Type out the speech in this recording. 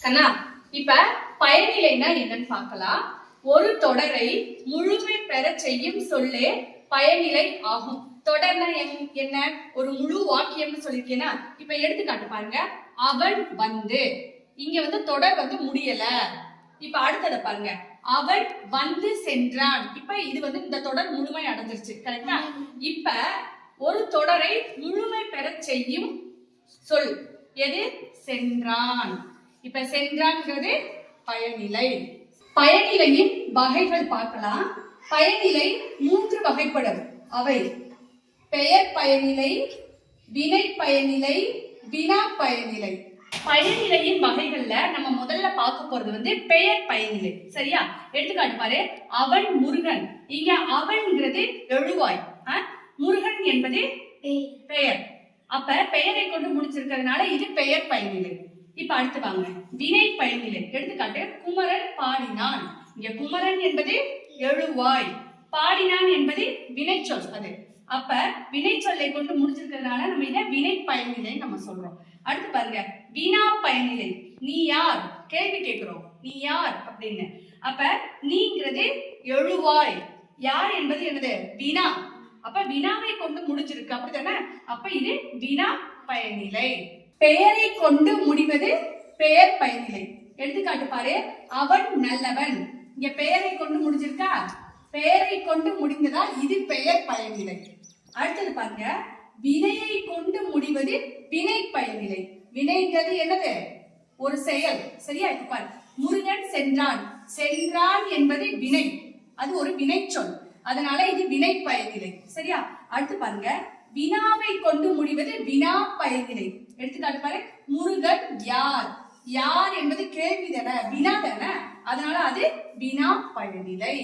கண்ணா இப்ப பயனிலைனா என்னன்னு பார்க்கலாம். ஒரு தொடரை முழுமை பெற செய்யும் சொல்லே பயனிலை ஆகும். தொடர்னா என்- என்ன? ஒரு முழு வாக்கியம்னு சொல்லியிருக்கேன்னா இப்ப எடுத்துக்காட்டு பாருங்க. அவன் வந்து இங்க வந்து தொடர் வந்து முடியல. இப்ப அடுத்ததை பாருங்க. அவன் வந்து சென்றான். இப்ப இது வந்து இந்த தொடர் முழுமை அடைஞ்சிருச்சு கரெக்டா இப்ப ஒரு தொடரை முழுமை பெற செய்யும் சொல் எது? சென்றான். இப்ப சென்றான்ங்கிறது பயனிலை. பயனிலையின் வகைகள் பார்க்கலாம். பயனிலை மூன்று வகைப்படும். அவை பெயர் பயனிலை வினை பயனிலை வினா பயனிலை. பயனிலையின் வகைகள்ல நம்ம முதல்ல பார்க்க போறது வந்து பெயர் பயனிலை. சரியா? எடுத்துக்காட்டு பாரு. அவன் முருகன். இங்க அவன்ங்கிறது எழுவாய்? முருகன் என்பது பெயர். அப்ப பெயரை கொண்டு முடிச்சிருக்கிறதுனால இது பெயர் பயனிலை. இப்ப அடுத்து வாங்க. வினை பயனிலை எடுத்துக்காட்டு குமரன் பாடினான். இங்க குமரன் என்பது எழுவாய். பாடினான் என்பது வினைச்சொல். அது. அப்ப வினைச்சொல்லை கொண்டு முடிச்சிருக்கிறதுனால நம்ம இதை வினை பயனிலை நம்ம சொல்றோம். அடுத்து பாருங்க. வினா பயனிலை நீ யார்? கேள்வி கேட்கிறோம். நீ யார்? அப்படின்னு. அப்ப நீங்கிறது எழுவாய். யார் என்பது என்னது? வினா. அப்ப வினாவை கொண்டு முடிஞ்சிருக்கு அப்படித்தானே? அப்ப இது வினா பயனிலை பெயரை கொண்டு முடிவது பெயர் பயனிலை. எடுத்துக்காட்டு பாரு அவன் நல்லவன். இங்க பெயரை கொண்டு முடிஞ்சிருக்கா? பெயரை கொண்டு முடிந்ததால் இது பெயர் பயனிலை. அடுத்தது பாருங்க வினையை கொண்டு முடிவது வினை பயனிலை. வினைங்கிறது என்னது? ஒரு செயல். சரியா? இப்ப பாரு முருகன் சென்றான். சென்றான் என்பது வினை. அது ஒரு வினைச்சொல். அதனால இது வினை பயனிலை. சரியா? அடுத்து பாருங்க வினாவை கொண்டு முடிவது வினா பயனிலை எடுத்துக்காட்டு பாரு முருகன் யார்? யார் என்பது கேள்வி தானே வினா தானே. அதனால அது வினா பயனிலை